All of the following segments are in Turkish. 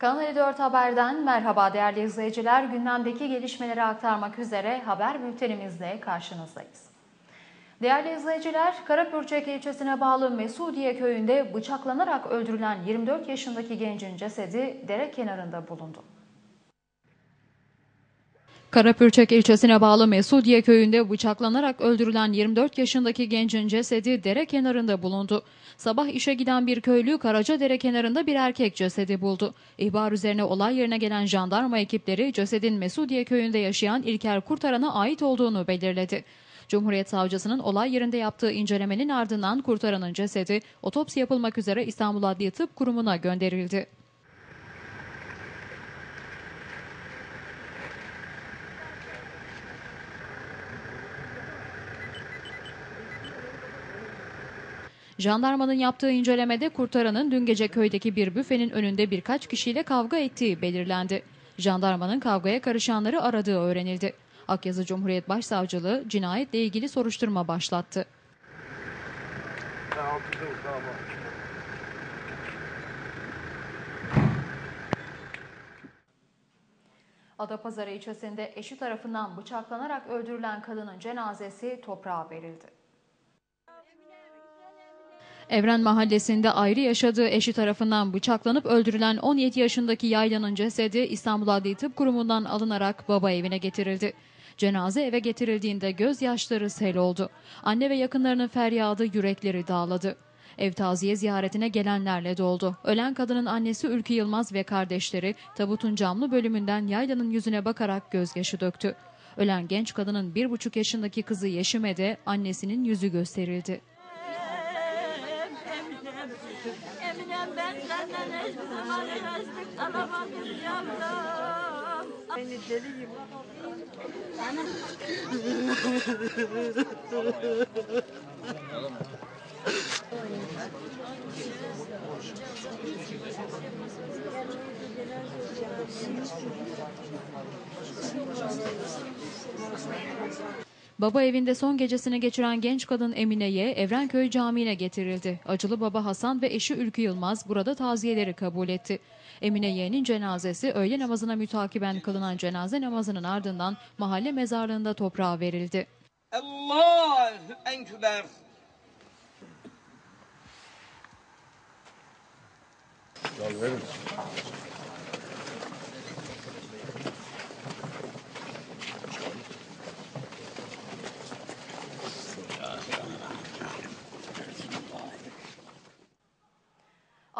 Kanal 54 Haber'den merhaba değerli izleyiciler. Gündemdeki gelişmeleri aktarmak üzere haber bültenimizle karşınızdayız. Değerli izleyiciler, Karapürçek ilçesine bağlı Mesudiye köyünde bıçaklanarak öldürülen 24 yaşındaki gencin cesedi dere kenarında bulundu. Karapürçek ilçesine bağlı Mesudiye köyünde bıçaklanarak öldürülen 24 yaşındaki gencin cesedi dere kenarında bulundu. Sabah işe giden bir köylü Karaca dere kenarında bir erkek cesedi buldu. İhbar üzerine olay yerine gelen jandarma ekipleri cesedin Mesudiye köyünde yaşayan İlker Kurtaran'a ait olduğunu belirledi. Cumhuriyet Savcısının olay yerinde yaptığı incelemenin ardından kurtaranın cesedi otopsi yapılmak üzere İstanbul Adliye Tıp Kurumu'na gönderildi. Jandarmanın yaptığı incelemede kurtaranın dün gece köydeki bir büfenin önünde birkaç kişiyle kavga ettiği belirlendi. Jandarmanın kavgaya karışanları aradığı öğrenildi. Akyazı Cumhuriyet Başsavcılığı cinayetle ilgili soruşturma başlattı. Adapazarı ilçesinde eşi tarafından bıçaklanarak öldürülen kadının cenazesi toprağa verildi. Evren Mahallesi'nde ayrı yaşadığı eşi tarafından bıçaklanıp öldürülen 17 yaşındaki yaylanın cesedi İstanbul Adli Tıp Kurumu'ndan alınarak baba evine getirildi. Cenaze eve getirildiğinde gözyaşları sel oldu. Anne ve yakınlarının feryadı yürekleri dağladı. Ev taziye ziyaretine gelenlerle doldu. Ölen kadının annesi Ülkü Yılmaz ve kardeşleri tabutun camlı bölümünden yaylanın yüzüne bakarak gözyaşı döktü. Ölen genç kadının bir buçuk yaşındaki kızı Yeşim'e de annesinin yüzü gösterildi. Beni deliyim. Baba evinde son gecesini geçiren genç kadın Emine'ye Evrenköy Camii'ne getirildi. Acılı baba Hasan ve eşi Ülkü Yılmaz burada taziyeleri kabul etti. Emine Y'nin cenazesi öğle namazına mütakiben kılınan cenaze namazının ardından mahalle mezarlığında toprağa verildi. Allahu Ekber.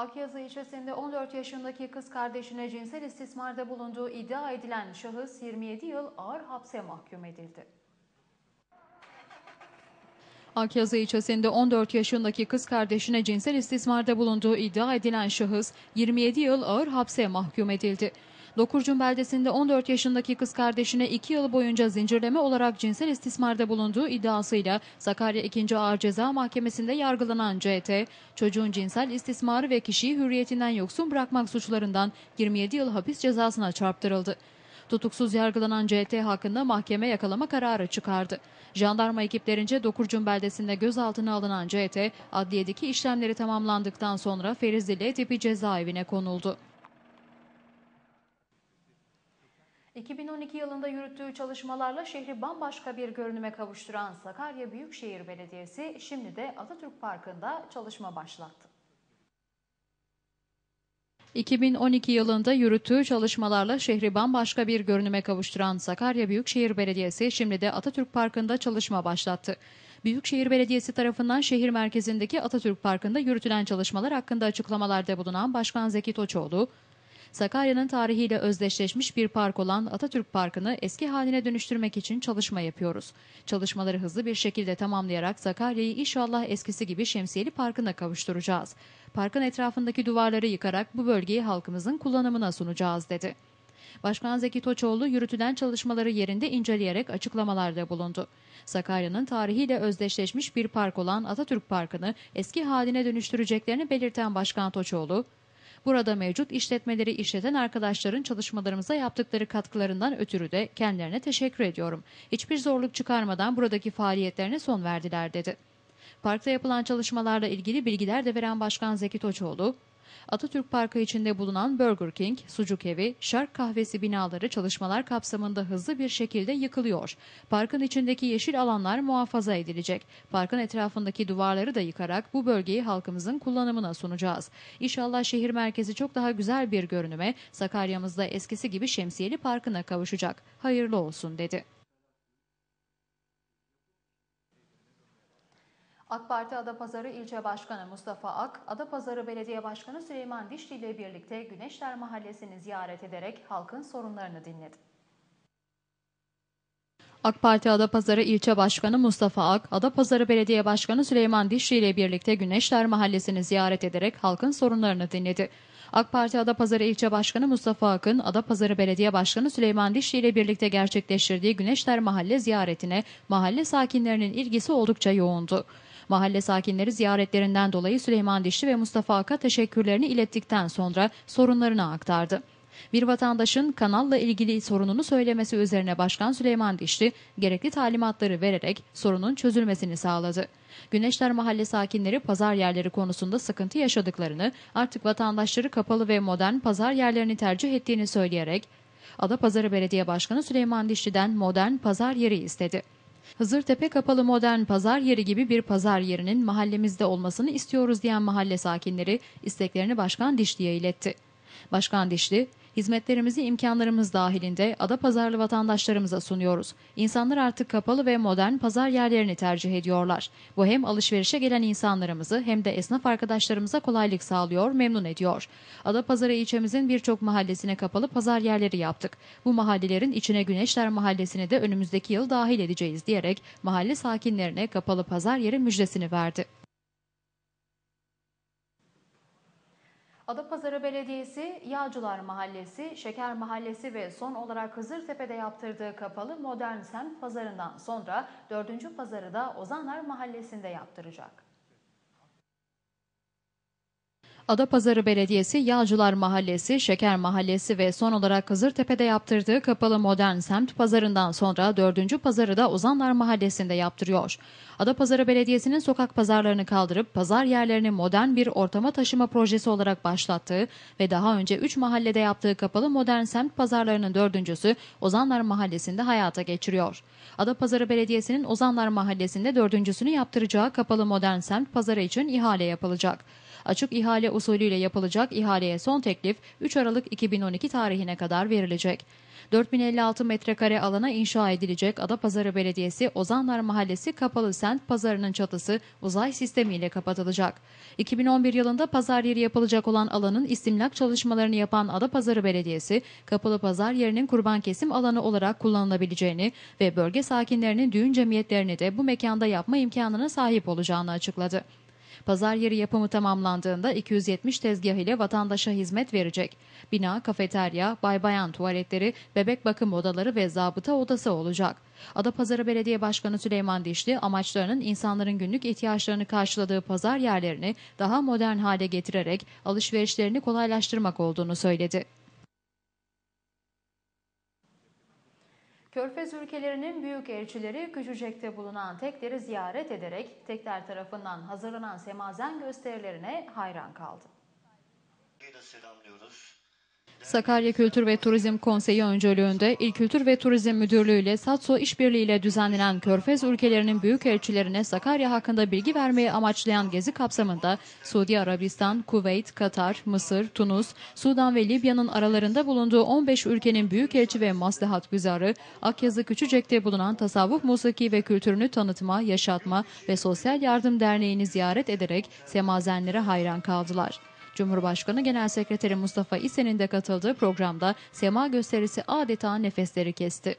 Akyazı ilçesinde 14 yaşındaki kız kardeşine cinsel istismarda bulunduğu iddia edilen şahıs 27 yıl ağır hapse mahkum edildi. Akyazı ilçesinde 14 yaşındaki kız kardeşine cinsel istismarda bulunduğu iddia edilen şahıs 27 yıl ağır hapse mahkum edildi. Dokurcun beldesinde 14 yaşındaki kız kardeşine 2 yıl boyunca zincirleme olarak cinsel istismarda bulunduğu iddiasıyla Sakarya 2. Ağır Ceza Mahkemesi'nde yargılanan CT, çocuğun cinsel istismarı ve kişiyi hürriyetinden yoksun bırakmak suçlarından 27 yıl hapis cezasına çarptırıldı. Tutuksuz yargılanan CT hakkında mahkeme yakalama kararı çıkardı. Jandarma ekiplerince Dokurcun beldesinde gözaltına alınan CT, adliyedeki işlemleri tamamlandıktan sonra Ferizli tipi cezaevine konuldu. 2012 yılında yürüttüğü çalışmalarla şehri bambaşka bir görünüme kavuşturan Sakarya Büyükşehir Belediyesi şimdi de Atatürk Parkı'nda çalışma başlattı. 2012 yılında yürüttüğü çalışmalarla şehri bambaşka bir görünüme kavuşturan Sakarya Büyükşehir Belediyesi şimdi de Atatürk Parkı'nda çalışma başlattı. Büyükşehir Belediyesi tarafından şehir merkezindeki Atatürk Parkı'nda yürütülen çalışmalar hakkında açıklamalarda bulunan Başkan Zeki Toçoğlu, Sakarya'nın tarihiyle özdeşleşmiş bir park olan Atatürk Parkı'nı eski haline dönüştürmek için çalışma yapıyoruz. Çalışmaları hızlı bir şekilde tamamlayarak Sakarya'yı inşallah eskisi gibi şemsiyeli parkına kavuşturacağız. Parkın etrafındaki duvarları yıkarak bu bölgeyi halkımızın kullanımına sunacağız dedi. Başkan Zeki Toçoğlu yürütülen çalışmaları yerinde inceleyerek açıklamalarda bulundu. Sakarya'nın tarihiyle özdeşleşmiş bir park olan Atatürk Parkı'nı eski haline dönüştüreceklerini belirten Başkan Toçoğlu, Burada mevcut işletmeleri işleten arkadaşların çalışmalarımıza yaptıkları katkılarından ötürü de kendilerine teşekkür ediyorum. Hiçbir zorluk çıkarmadan buradaki faaliyetlerine son verdiler dedi. Parkta yapılan çalışmalarla ilgili bilgiler de veren Başkan Zeki Toçoğlu, Atatürk Parkı içinde bulunan Burger King, Sucuk Evi, Şark Kahvesi binaları çalışmalar kapsamında hızlı bir şekilde yıkılıyor. Parkın içindeki yeşil alanlar muhafaza edilecek. Parkın etrafındaki duvarları da yıkarak bu bölgeyi halkımızın kullanımına sunacağız. İnşallah şehir merkezi çok daha güzel bir görünüme, Sakarya'mızda eskisi gibi şemsiyeli parkına kavuşacak. Hayırlı olsun dedi. AK Parti Adapazarı İlçe Başkanı Mustafa Ak, Adapazarı Belediye Başkanı Süleyman Dişli ile birlikte Güneşler Mahallesi'ni ziyaret ederek halkın sorunlarını dinledi. AK Parti Adapazarı İlçe Başkanı Mustafa Ak, Adapazarı Belediye Başkanı Süleyman Dişli ile birlikte Güneşler Mahallesi'ni ziyaret ederek halkın sorunlarını dinledi. AK Parti Adapazarı İlçe Başkanı Mustafa Akın, Adapazarı Belediye Başkanı Süleyman Dişli ile birlikte gerçekleştirdiği Güneşler Mahalle ziyaretine mahalle sakinlerinin ilgisi oldukça yoğundu. Mahalle sakinleri ziyaretlerinden dolayı Süleyman Dişli ve Mustafa Ak'a teşekkürlerini ilettikten sonra sorunlarını aktardı. Bir vatandaşın kanalla ilgili sorununu söylemesi üzerine Başkan Süleyman Dişli gerekli talimatları vererek sorunun çözülmesini sağladı. Güneşler Mahalle sakinleri pazar yerleri konusunda sıkıntı yaşadıklarını, artık vatandaşları kapalı ve modern pazar yerlerini tercih ettiğini söyleyerek Adapazarı Belediye Başkanı Süleyman Dişli'den modern pazar yeri istedi. Hızırtepe kapalı modern pazar yeri gibi bir pazar yerinin mahallemizde olmasını istiyoruz diyen mahalle sakinleri isteklerini Başkan Dişli'ye iletti. Başkan Dişli, hizmetlerimizi imkanlarımız dahilinde ada pazarlı vatandaşlarımıza sunuyoruz. İnsanlar artık kapalı ve modern pazar yerlerini tercih ediyorlar. Bu hem alışverişe gelen insanlarımızı hem de esnaf arkadaşlarımıza kolaylık sağlıyor, memnun ediyor. Ada Pazarı ilçemizin birçok mahallesine kapalı pazar yerleri yaptık. Bu mahallelerin içine Güneşler Mahallesi'ni de önümüzdeki yıl dahil edeceğiz diyerek mahalle sakinlerine kapalı pazar yeri müjdesini verdi. Adapazarı Belediyesi, Yağcılar Mahallesi, Şeker Mahallesi ve son olarak Hızırtepe'de yaptırdığı kapalı modern semt pazarından sonra dördüncü pazarı da Ozanlar Mahallesi'nde yaptıracak. Adapazarı Belediyesi, Yağcılar Mahallesi, Şeker Mahallesi ve son olarak Hızırtepe'de yaptırdığı kapalı modern semt pazarından sonra dördüncü pazarı da Ozanlar Mahallesi'nde yaptırıyor. Adapazarı Belediyesi'nin sokak pazarlarını kaldırıp pazar yerlerini modern bir ortama taşıma projesi olarak başlattığı ve daha önce 3 mahallede yaptığı kapalı modern semt pazarlarının dördüncüsü Ozanlar Mahallesi'nde hayata geçiriyor. Adapazarı Belediyesi'nin Ozanlar Mahallesi'nde dördüncüsünü yaptıracağı kapalı modern semt pazarı için ihale yapılacak. Açık ihale usulüyle yapılacak ihaleye son teklif 3 Aralık 2012 tarihine kadar verilecek. 4056 metrekare alana inşa edilecek Adapazarı Belediyesi Ozanlar Mahallesi kapalı sent pazarının çatısı uzay sistemiyle kapatılacak. 2011 yılında pazar yeri yapılacak olan alanın istimlak çalışmalarını yapan Adapazarı Belediyesi, kapalı pazar yerinin kurban kesim alanı olarak kullanılabileceğini ve bölge sakinlerinin düğün cemiyetlerini de bu mekanda yapma imkanına sahip olacağını açıkladı. Pazar yeri yapımı tamamlandığında 270 tezgah ile vatandaşa hizmet verecek. Bina, kafeterya, bay bayan tuvaletleri, bebek bakım odaları ve zabıta odası olacak. Adapazarı Belediye Başkanı Süleyman Dişli amaçlarının insanların günlük ihtiyaçlarını karşıladığı pazar yerlerini daha modern hale getirerek alışverişlerini kolaylaştırmak olduğunu söyledi. Körfez ülkelerinin büyük elçileri Küçücek'te bulunan tekleri ziyaret ederek tekler tarafından hazırlanan semazen gösterilerine hayran kaldı. selamlıyoruz. Sakarya Kültür ve Turizm Konseyi öncülüğünde İl Kültür ve Turizm Müdürlüğü ile SATSO işbirliği ile düzenlenen Körfez ülkelerinin büyükelçilerine Sakarya hakkında bilgi vermeyi amaçlayan gezi kapsamında Suudi Arabistan, Kuveyt, Katar, Mısır, Tunus, Sudan ve Libya'nın aralarında bulunduğu 15 ülkenin büyükelçi ve maslahat güzarı Akyazı Küçücek'te bulunan Tasavvuf Musiki ve Kültürünü Tanıtma, Yaşatma ve Sosyal Yardım Derneği'ni ziyaret ederek semazenlere hayran kaldılar. Cumhurbaşkanı Genel Sekreteri Mustafa İsen'in de katıldığı programda sema gösterisi adeta nefesleri kesti.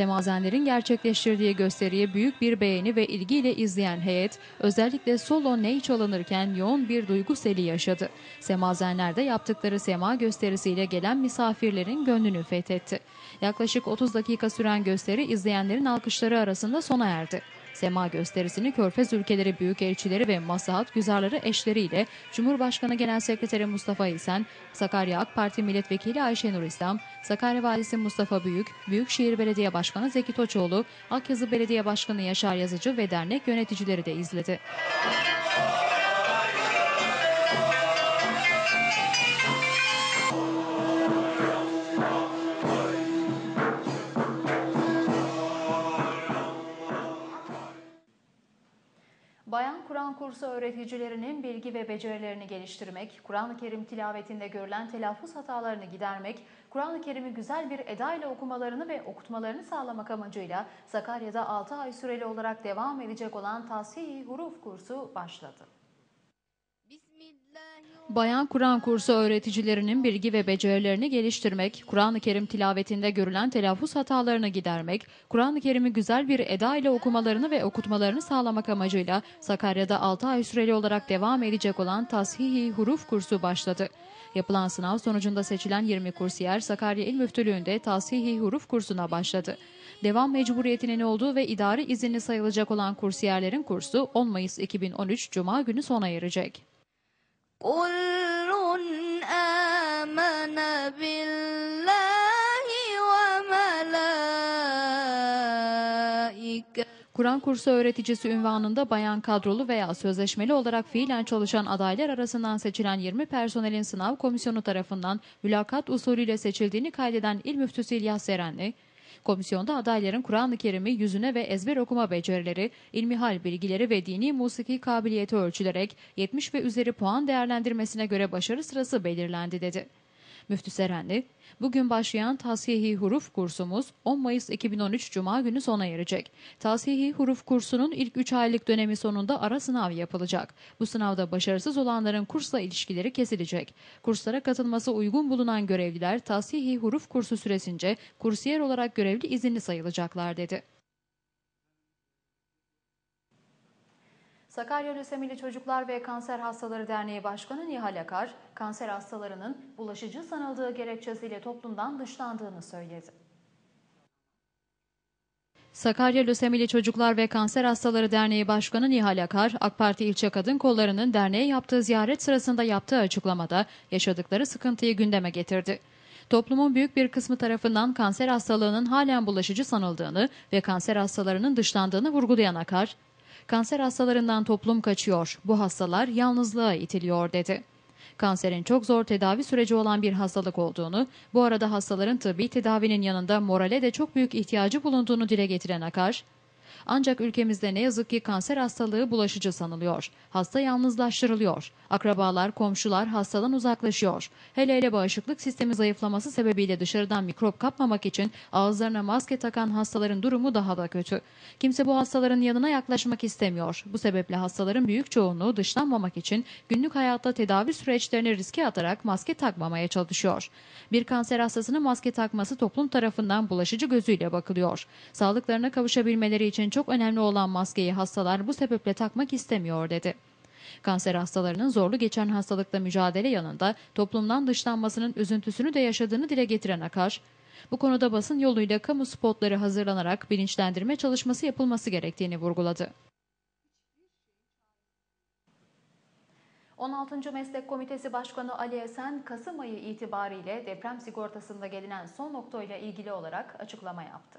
Semazenlerin gerçekleştirdiği gösteriyi büyük bir beğeni ve ilgiyle izleyen heyet özellikle solo ney çalınırken yoğun bir duygu seli yaşadı. Semazenlerde yaptıkları sema gösterisiyle gelen misafirlerin gönlünü fethetti. Yaklaşık 30 dakika süren gösteri izleyenlerin alkışları arasında sona erdi. Sema gösterisini Körfez ülkeleri büyükelçileri ve maslahat güzarları eşleriyle Cumhurbaşkanı Genel Sekreteri Mustafa İsen, Sakarya AK Parti Milletvekili Ayşenur İslam, Sakarya Valisi Mustafa Büyük, Büyükşehir Belediye Başkanı Zeki Toçoğlu, Akyazı Belediye Başkanı Yaşar Yazıcı ve dernek yöneticileri de izledi. Kur'an kursu öğreticilerinin bilgi ve becerilerini geliştirmek, Kur'an-ı Kerim tilavetinde görülen telaffuz hatalarını gidermek, Kur'an-ı Kerim'i güzel bir eda ile okumalarını ve okutmalarını sağlamak amacıyla Sakarya'da 6 ay süreli olarak devam edecek olan Tasih-i Huruf kursu başladı. Bayan Kur'an kursu öğreticilerinin bilgi ve becerilerini geliştirmek, Kur'an-ı Kerim tilavetinde görülen telaffuz hatalarını gidermek, Kur'an-ı Kerim'i güzel bir eda ile okumalarını ve okutmalarını sağlamak amacıyla Sakarya'da 6 ay süreli olarak devam edecek olan Tashihi Huruf kursu başladı. Yapılan sınav sonucunda seçilen 20 kursiyer Sakarya İl Müftülüğü'nde Tashihi Huruf kursuna başladı. Devam mecburiyetinin olduğu ve idari izinli sayılacak olan kursiyerlerin kursu 10 Mayıs 2013 Cuma günü sona erecek. كل آمن بالله وملائكته Kur'an kursu öğreticisi ünvanında bayan kadrolu veya sözleşmeli olarak fiilen çalışan adaylar arasından seçilen 20 personelin sınav komisyonu tarafından mülakat usulüyle seçildiğini kaydeden İl Müftüsü İlyas Serenli, komisyonda adayların Kur'an-ı Kerim'i yüzüne ve ezber okuma becerileri, ilmihal bilgileri ve dini musiki kabiliyeti ölçülerek 70 ve üzeri puan değerlendirmesine göre başarı sırası belirlendi dedi. Müftü Serenli, bugün başlayan Tasihi Huruf kursumuz 10 Mayıs 2013 Cuma günü sona erecek. Tasihi Huruf kursunun ilk 3 aylık dönemi sonunda ara sınav yapılacak. Bu sınavda başarısız olanların kursla ilişkileri kesilecek. Kurslara katılması uygun bulunan görevliler Tasihi Huruf kursu süresince kursiyer olarak görevli izinli sayılacaklar dedi. Sakarya Lösemili Çocuklar ve Kanser Hastaları Derneği Başkanı Nihal Akar, kanser hastalarının bulaşıcı sanıldığı gerekçesiyle toplumdan dışlandığını söyledi. Sakarya Lösemili Çocuklar ve Kanser Hastaları Derneği Başkanı Nihal Akar, AK Parti İlçe Kadın Kolları'nın derneğe yaptığı ziyaret sırasında yaptığı açıklamada yaşadıkları sıkıntıyı gündeme getirdi. Toplumun büyük bir kısmı tarafından kanser hastalığının halen bulaşıcı sanıldığını ve kanser hastalarının dışlandığını vurgulayan Akar, Kanser hastalarından toplum kaçıyor. Bu hastalar yalnızlığa itiliyor dedi. Kanserin çok zor tedavi süreci olan bir hastalık olduğunu, bu arada hastaların tıbbi tedavinin yanında morale de çok büyük ihtiyacı bulunduğunu dile getiren Akar, ancak ülkemizde ne yazık ki kanser hastalığı bulaşıcı sanılıyor. Hasta yalnızlaştırılıyor. Akrabalar, komşular hastadan uzaklaşıyor. Hele hele bağışıklık sistemi zayıflaması sebebiyle dışarıdan mikrop kapmamak için ağızlarına maske takan hastaların durumu daha da kötü. Kimse bu hastaların yanına yaklaşmak istemiyor. Bu sebeple hastaların büyük çoğunluğu dışlanmamak için günlük hayatta tedavi süreçlerini riske atarak maske takmamaya çalışıyor. Bir kanser hastasının maske takması toplum tarafından bulaşıcı gözüyle bakılıyor. Sağlıklarına kavuşabilmeleri için çok önemli olan maskeyi hastalar bu sebeple takmak istemiyor dedi. Kanser hastalarının zorlu geçen hastalıkla mücadele yanında toplumdan dışlanmasının üzüntüsünü de yaşadığını dile getiren Akar, bu konuda basın yoluyla kamu spotları hazırlanarak bilinçlendirme çalışması yapılması gerektiğini vurguladı. 16. Meslek Komitesi Başkanı Ali Esen, Kasım ayı itibariyle deprem sigortasında gelinen son noktayla ilgili olarak açıklama yaptı.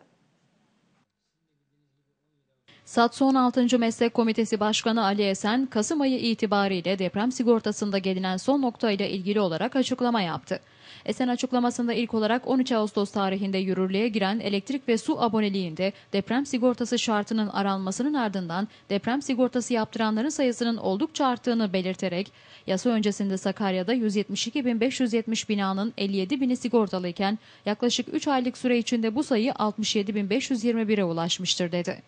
SATS 16. Meslek Komitesi Başkanı Ali Esen, Kasım ayı itibariyle deprem sigortasında gelinen son noktayla ilgili olarak açıklama yaptı. Esen açıklamasında ilk olarak 13 Ağustos tarihinde yürürlüğe giren elektrik ve su aboneliğinde deprem sigortası şartının aranmasının ardından deprem sigortası yaptıranların sayısının oldukça arttığını belirterek, yasa öncesinde Sakarya'da 172.570 binanın 57 bini sigortalıyken yaklaşık 3 aylık süre içinde bu sayı 67.521'e ulaşmıştır dedi.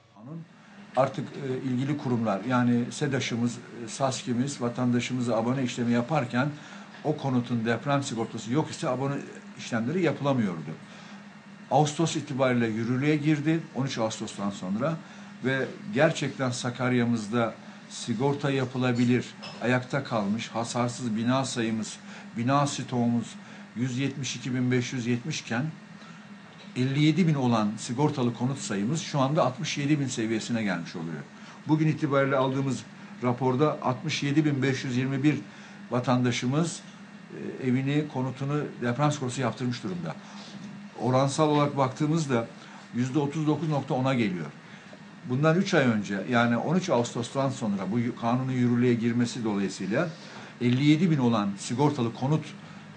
Artık e, ilgili kurumlar yani SEDAŞ'ımız, e, SASK'imiz vatandaşımıza abone işlemi yaparken o konutun deprem sigortası yok ise abone işlemleri yapılamıyordu. Ağustos itibariyle yürürlüğe girdi 13 Ağustos'tan sonra ve gerçekten Sakarya'mızda sigorta yapılabilir, ayakta kalmış, hasarsız bina sayımız, bina stoğumuz 172.570 iken 57 bin olan sigortalı konut sayımız şu anda 67 bin seviyesine gelmiş oluyor. Bugün itibariyle aldığımız raporda 67 bin 521 vatandaşımız e, evini, konutunu deprem sigortası yaptırmış durumda. Oransal olarak baktığımızda %39.10'a geliyor. Bundan 3 ay önce yani 13 Ağustos'tan sonra bu kanunun yürürlüğe girmesi dolayısıyla 57 bin olan sigortalı konut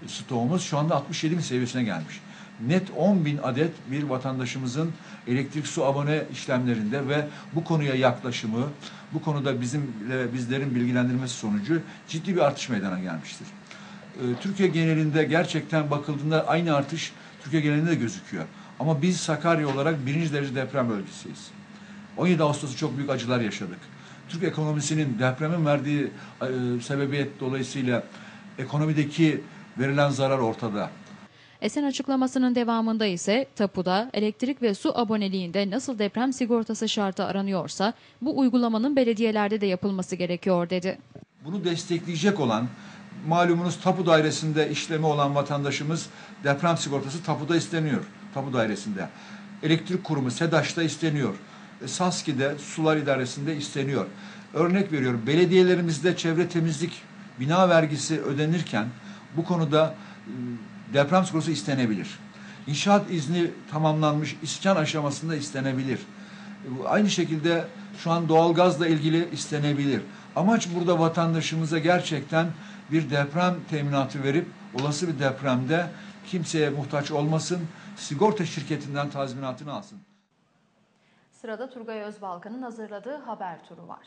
stoğumuz şu anda 67 bin seviyesine gelmiş. Net 10 bin adet bir vatandaşımızın elektrik su abone işlemlerinde ve bu konuya yaklaşımı, bu konuda bizimle bizlerin bilgilendirmesi sonucu ciddi bir artış meydana gelmiştir. Ee, Türkiye genelinde gerçekten bakıldığında aynı artış Türkiye genelinde de gözüküyor. Ama biz Sakarya olarak birinci derece deprem bölgesiyiz. 17 Ağustos'ta çok büyük acılar yaşadık. Türk ekonomisinin depremin verdiği e, sebebiyet dolayısıyla ekonomideki verilen zarar ortada. Esen açıklamasının devamında ise tapuda elektrik ve su aboneliğinde nasıl deprem sigortası şartı aranıyorsa bu uygulamanın belediyelerde de yapılması gerekiyor dedi. Bunu destekleyecek olan malumunuz tapu dairesinde işlemi olan vatandaşımız deprem sigortası tapuda isteniyor. Tapu dairesinde. Elektrik kurumu SEDAŞ'ta isteniyor. E, SASKİ'de sular idaresinde isteniyor. Örnek veriyorum belediyelerimizde çevre temizlik bina vergisi ödenirken bu konuda e, deprem sigortası istenebilir. İnşaat izni tamamlanmış iskan aşamasında istenebilir. Aynı şekilde şu an doğalgazla ilgili istenebilir. Amaç burada vatandaşımıza gerçekten bir deprem teminatı verip olası bir depremde kimseye muhtaç olmasın, sigorta şirketinden tazminatını alsın. Sırada Turgay Özbalkan'ın hazırladığı haber turu var.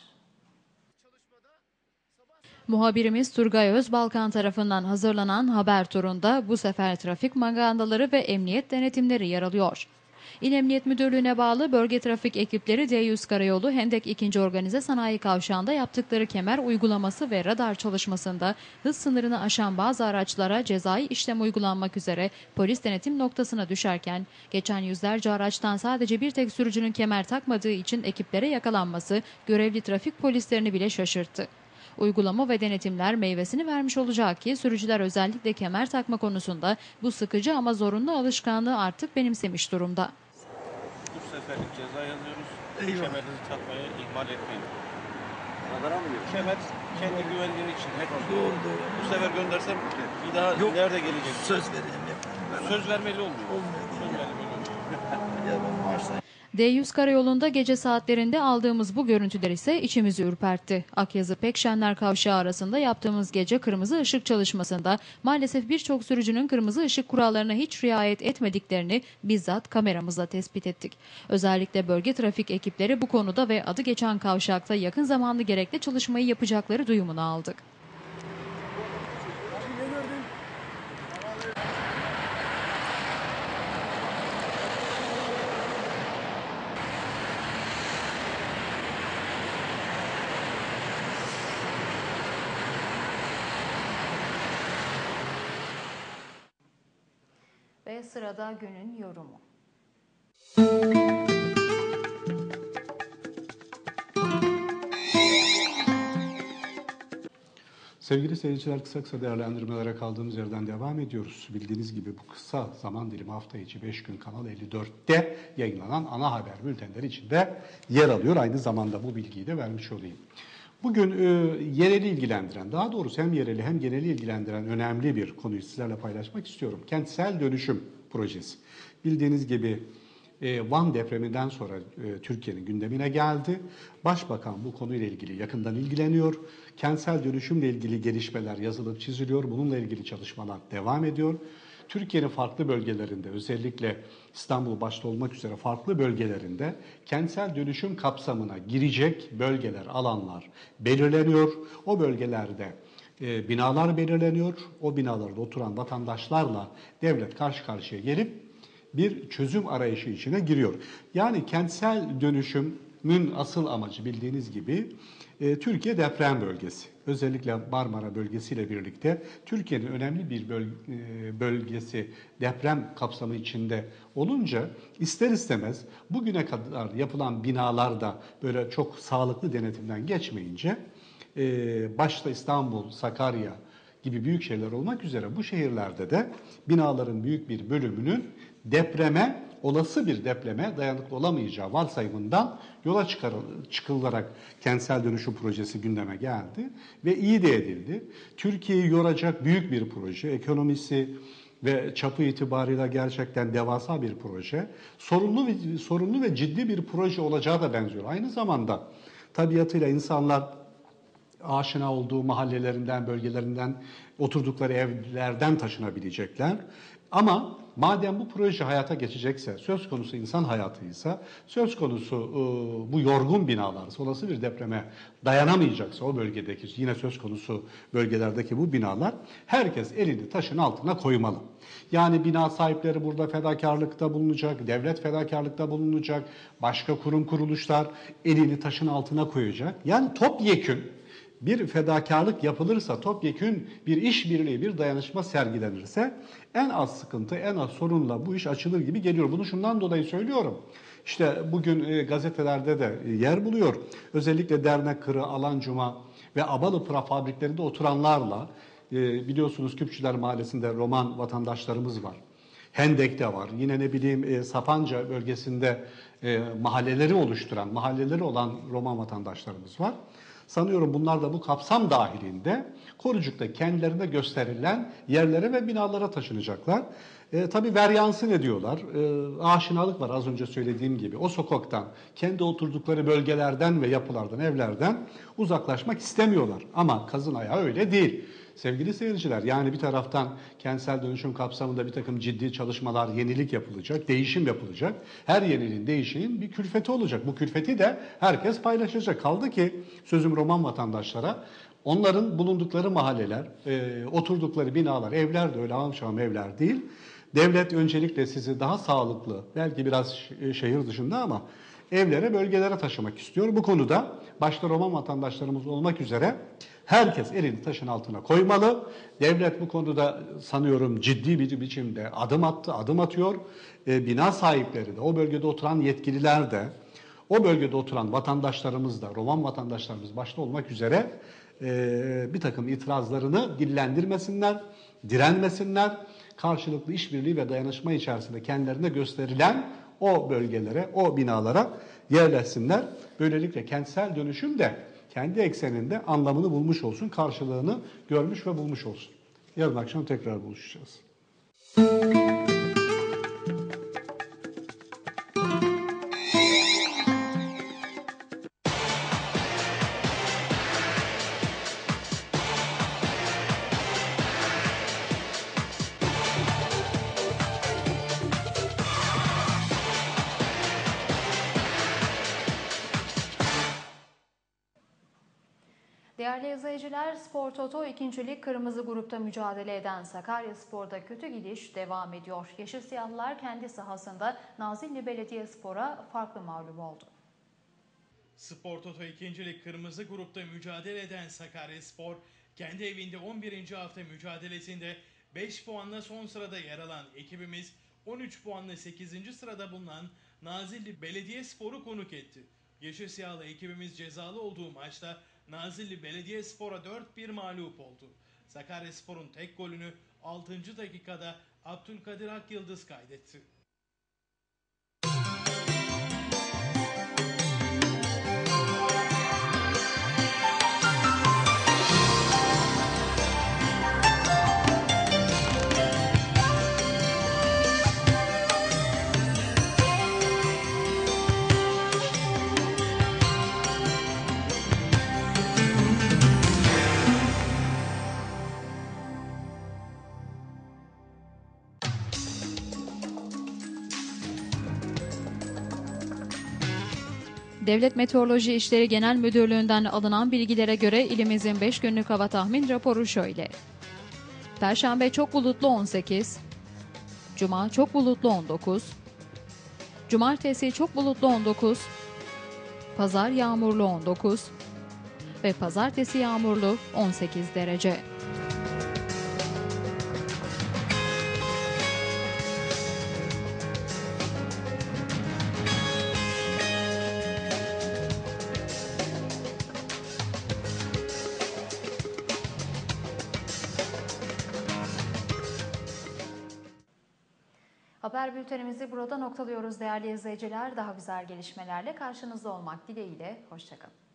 Muhabirimiz Turgay Özbalkan tarafından hazırlanan haber turunda bu sefer trafik magandaları ve emniyet denetimleri yer alıyor. İl Emniyet Müdürlüğü'ne bağlı bölge trafik ekipleri D100 Karayolu Hendek 2. Organize Sanayi Kavşağı'nda yaptıkları kemer uygulaması ve radar çalışmasında hız sınırını aşan bazı araçlara cezai işlem uygulanmak üzere polis denetim noktasına düşerken geçen yüzlerce araçtan sadece bir tek sürücünün kemer takmadığı için ekiplere yakalanması görevli trafik polislerini bile şaşırttı. Uygulama ve denetimler meyvesini vermiş olacak ki sürücüler özellikle kemer takma konusunda bu sıkıcı ama zorunlu alışkanlığı artık benimsemiş durumda. Bu seferlik ceza yazıyoruz. Kemerinizi takmayı ihmal etmeyin. Kemer kendi güvenliğin için hep doğru, doğru. Bu sefer göndersem bir daha nerede gelecek? Söz vereceğim Söz vermeli olmuyor. Olmuyor. Söz vermeli olmuyor. ya ben Mars'tan D100 karayolunda gece saatlerinde aldığımız bu görüntüler ise içimizi ürpertti. Akyazı Pekşenler Kavşağı arasında yaptığımız gece kırmızı ışık çalışmasında maalesef birçok sürücünün kırmızı ışık kurallarına hiç riayet etmediklerini bizzat kameramızla tespit ettik. Özellikle bölge trafik ekipleri bu konuda ve adı geçen kavşakta yakın zamanda gerekli çalışmayı yapacakları duyumunu aldık. Sırada günün yorumu. Sevgili seyirciler kısa kısa değerlendirmelere kaldığımız yerden devam ediyoruz. Bildiğiniz gibi bu kısa zaman dilimi hafta içi 5 gün Kanal 54'te yayınlanan ana haber bültenleri içinde yer alıyor. Aynı zamanda bu bilgiyi de vermiş olayım. Bugün e, yereli ilgilendiren, daha doğrusu hem yereli hem geneli ilgilendiren önemli bir konuyu sizlerle paylaşmak istiyorum. Kentsel dönüşüm projesi. Bildiğiniz gibi e, Van depreminden sonra e, Türkiye'nin gündemine geldi. Başbakan bu konuyla ilgili yakından ilgileniyor. Kentsel dönüşümle ilgili gelişmeler yazılıp çiziliyor. Bununla ilgili çalışmalar devam ediyor. Türkiye'nin farklı bölgelerinde özellikle İstanbul başta olmak üzere farklı bölgelerinde kentsel dönüşüm kapsamına girecek bölgeler, alanlar belirleniyor. O bölgelerde e, binalar belirleniyor. O binalarda oturan vatandaşlarla devlet karşı karşıya gelip bir çözüm arayışı içine giriyor. Yani kentsel dönüşümün asıl amacı bildiğiniz gibi e, Türkiye deprem bölgesi. Özellikle Marmara bölgesiyle birlikte Türkiye'nin önemli bir e, bölgesi deprem kapsamı içinde olunca ister istemez bugüne kadar yapılan binalarda böyle çok sağlıklı denetimden geçmeyince e, başta İstanbul, Sakarya gibi büyük şehirler olmak üzere bu şehirlerde de binaların büyük bir bölümünün depreme olası bir depreme dayanıklı olamayacağı varsayımından yola çıkılarak kentsel dönüşüm projesi gündeme geldi ve iyi de edildi. Türkiye'yi yoracak büyük bir proje, ekonomisi ve çapı itibarıyla gerçekten devasa bir proje. Sorunlu ve, sorunlu ve ciddi bir proje olacağı da benziyor. Aynı zamanda tabiatıyla insanlar aşina olduğu mahallelerinden, bölgelerinden, oturdukları evlerden taşınabilecekler. Ama madem bu proje hayata geçecekse, söz konusu insan hayatıysa, söz konusu e, bu yorgun binalar, olası bir depreme dayanamayacaksa o bölgedeki, yine söz konusu bölgelerdeki bu binalar, herkes elini taşın altına koymalı. Yani bina sahipleri burada fedakarlıkta bulunacak, devlet fedakarlıkta bulunacak, başka kurum kuruluşlar elini taşın altına koyacak. Yani topyekün bir fedakarlık yapılırsa, topyekün bir işbirliği, bir dayanışma sergilenirse en az sıkıntı, en az sorunla bu iş açılır gibi geliyor. Bunu şundan dolayı söylüyorum. İşte bugün e, gazetelerde de e, yer buluyor. Özellikle Dernek Kırı, Alan Cuma ve Abalı Pıra fabriklerinde oturanlarla e, biliyorsunuz Küpçüler Mahallesi'nde Roman vatandaşlarımız var. Hendek'te var. Yine ne bileyim Sapanca bölgesinde mahalleleri oluşturan, mahalleleri olan Roman vatandaşlarımız var. Sanıyorum bunlar da bu kapsam dahilinde Korucuk'ta kendilerine gösterilen yerlere ve binalara taşınacaklar. E, tabii veryansın ediyorlar. E, aşinalık var az önce söylediğim gibi. O sokaktan, kendi oturdukları bölgelerden ve yapılardan, evlerden uzaklaşmak istemiyorlar. Ama kazın ayağı öyle değil. Sevgili seyirciler yani bir taraftan kentsel dönüşüm kapsamında bir takım ciddi çalışmalar, yenilik yapılacak, değişim yapılacak. Her yeniliğin, değişimin bir külfeti olacak. Bu külfeti de herkes paylaşacak. Kaldı ki sözüm Roman vatandaşlara onların bulundukları mahalleler, e, oturdukları binalar, evler de öyle amşam evler değil. Devlet öncelikle sizi daha sağlıklı, belki biraz ş- şehir dışında ama evlere, bölgelere taşımak istiyor. Bu konuda başta Roman vatandaşlarımız olmak üzere herkes elini taşın altına koymalı. Devlet bu konuda sanıyorum ciddi bir biçimde adım attı, adım atıyor. E, bina sahipleri de, o bölgede oturan yetkililer de, o bölgede oturan vatandaşlarımız da, Roman vatandaşlarımız başta olmak üzere e, bir takım itirazlarını dillendirmesinler, direnmesinler. Karşılıklı işbirliği ve dayanışma içerisinde kendilerine gösterilen o bölgelere, o binalara yerleşsinler. Böylelikle kentsel dönüşüm de kendi ekseninde anlamını bulmuş olsun, karşılığını görmüş ve bulmuş olsun. Yarın akşam tekrar buluşacağız. Değerli izleyiciler, Spor Toto 2. Lig Kırmızı Grup'ta mücadele eden Sakarya Spor'da kötü gidiş devam ediyor. Yeşil Siyahlılar kendi sahasında Nazilli Belediyespor'a farklı mağlup oldu. Spor Toto 2. Lig Kırmızı Grup'ta mücadele eden Sakaryaspor, kendi evinde 11. hafta mücadelesinde 5 puanla son sırada yer alan ekibimiz 13 puanla 8. sırada bulunan Nazilli Belediyespor'u konuk etti. Yeşil Siyahlı ekibimiz cezalı olduğu maçta Nazilli Belediyespor'a 4-1 mağlup oldu. Sakaryaspor'un tek golünü 6. dakikada Abdülkadir Akyıldız kaydetti. Devlet Meteoroloji İşleri Genel Müdürlüğü'nden alınan bilgilere göre ilimizin 5 günlük hava tahmin raporu şöyle. Perşembe çok bulutlu 18, Cuma çok bulutlu 19, Cumartesi çok bulutlu 19, Pazar yağmurlu 19 ve Pazartesi yağmurlu 18 derece. Haber bültenimizi burada noktalıyoruz değerli izleyiciler. Daha güzel gelişmelerle karşınızda olmak dileğiyle. Hoşçakalın.